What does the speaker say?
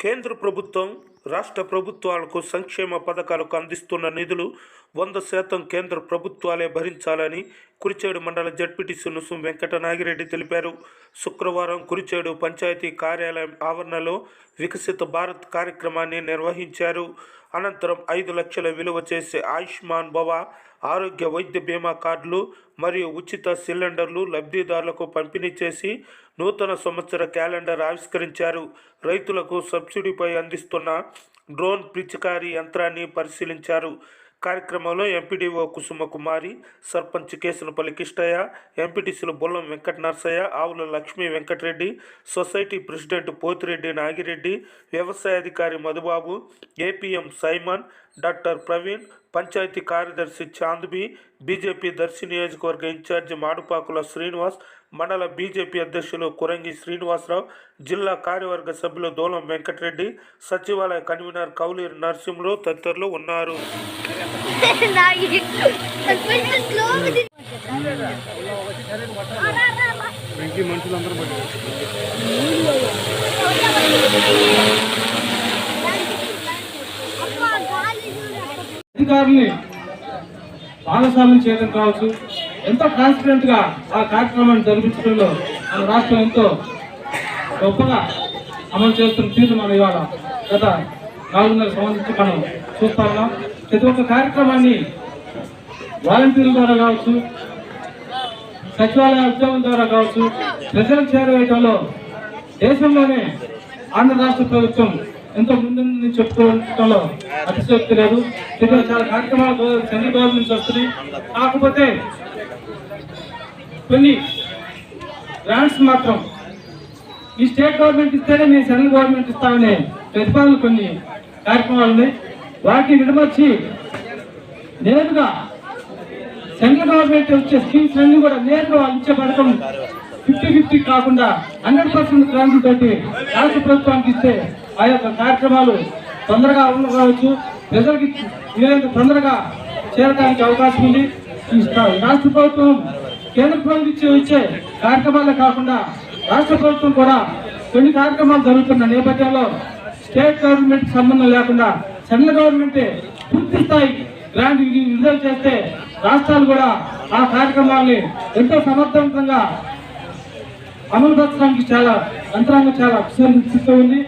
కేంద్ర ప్రభుత్వం రాష్ట్ర ప్రభుత్వాలకు సంక్షేమ పథకాలకు అందిస్తున్న నిధులు వంద శాతం కేంద్ర ప్రభుత్వాలే భరించాలని కురిచేడు మండల జడ్పీటీసీ నుసుం వెంకట నాగిరెడ్డి తెలిపారు. శుక్రవారం కురిచేడు పంచాయతీ కార్యాలయం ఆవరణలో వికసిత భారత్ కార్యక్రమాన్ని నిర్వహించారు. అనంతరం ఐదు లక్షల విలువ చేసే ఆయుష్మాన్ భవ ఆరోగ్య వైద్య బీమా కార్డులు మరియు ఉచిత సిలిండర్లు లబ్ధిదారులకు పంపిణీ చేసి నూతన సంవత్సర క్యాలెండర్ ఆవిష్కరించారు. రైతులకు సబ్సిడీపై అందిస్తున్న డ్రోన్ పిచికారీ యంత్రాన్ని పరిశీలించారు. కార్యక్రమంలో ఎంపీడీఓ కుసుమ కుమారి సర్పంచ్ కేసునపల్లి కిష్టయ్య ఎంపీటీసీలు Bollam Venkata Narsaiah Avula Lakshmi Venkatareddy society president Pothireddy Nagireddy వ్యవసాయాధికారి Madhubabu APM Simon doctor Praveen panchayat కార్యదర్శి చాంద్బి బీజేపీ దర్శి నియోజకవర్గ ఇన్ఛార్జి మాడుపాకుల శ్రీనివాస్ మండల బీజేపీ అధ్యక్షులు కురంగి శ్రీనివాసరావు జిల్లా కార్యవర్గ సభ్యులు దోలం వెంకటరెడ్డి సచివాలయ కన్వీనర్ కౌలీర్ నరసింహులు తదితరులు ఉన్నారు. మనుషులందరూ అధికారుల్ని భాగస్వామ్యం చేయడం కావచ్చు. ఎంతో కాన్ఫిడెంట్గా ఆ కార్యక్రమాన్ని జరిపించడంలో మన రాష్ట్రం ఎంతో గొప్పగా అమలు చేస్తున్న తీరు మనం ఇవాళ గత నాలుగున్నర సంవత్సరం మనం చూస్తా ఉన్నాం. ప్రతి ఒక్క కార్యక్రమాన్ని వాలంటీర్ల ద్వారా కావచ్చు సచివాలయ ఉద్యోగం ద్వారా కావచ్చు ప్రజలకు చేరవేయడంలో దేశంలోనే ఆంధ్ర రాష్ట్ర ప్రభుత్వం ఎంతో ముందుందని చెప్పుకోవడంలో అతిశక్తి లేదు. ఇక్కడ చాలా కార్యక్రమాలు సెంట్రల్ గవర్నమెంట్ నుంచి వస్తున్నాయి. కాకపోతే కొన్ని గ్రాంట్స్ మాత్రం ఈ స్టేట్ గవర్నమెంట్ ఇస్తేనే మేము సెంట్రల్ గవర్నమెంట్ ఇస్తామనే ప్రతిపాదన కొన్ని కార్యక్రమాలు ఉన్నాయి. వాటిని విడమర్చి నేరుగా సెంట్రల్ గవర్నమెంట్ వచ్చే స్కీమ్స్ అన్ని కూడా నేరుగా వాళ్ళు ఇచ్చే పథకం ఫిఫ్టీ ఫిఫ్టీ కాకుండా హండ్రెడ్ పర్సెంట్ గ్రాంట్ తోటి రాష్ట్ర ప్రభుత్వానికి ఇస్తే ఆ యొక్క కార్యక్రమాలు తొందరగా అమలు కావచ్చు. ప్రజలకి వీలైనంత తొందరగా చేరడానికి అవకాశం ఉంది. రాష్ట్ర ప్రభుత్వం కేంద్ర ప్రభుత్వం ఇచ్చే కార్యక్రమాలే కాకుండా రాష్ట్ర ప్రభుత్వం కూడా కొన్ని కార్యక్రమాలు జరుగుతున్న నేపథ్యంలో స్టేట్ గవర్నమెంట్ సంబంధం లేకుండా సెంట్రల్ గవర్నమెంట్ పూర్తి స్థాయి గ్రాంట్ విడుదల చేస్తే రాష్ట్రాలు కూడా ఆ కార్యక్రమాల్ని ఎంతో సమర్థవంతంగా అమలు పరచడానికి చాలా యంత్రాంగం చాలా ఉంది.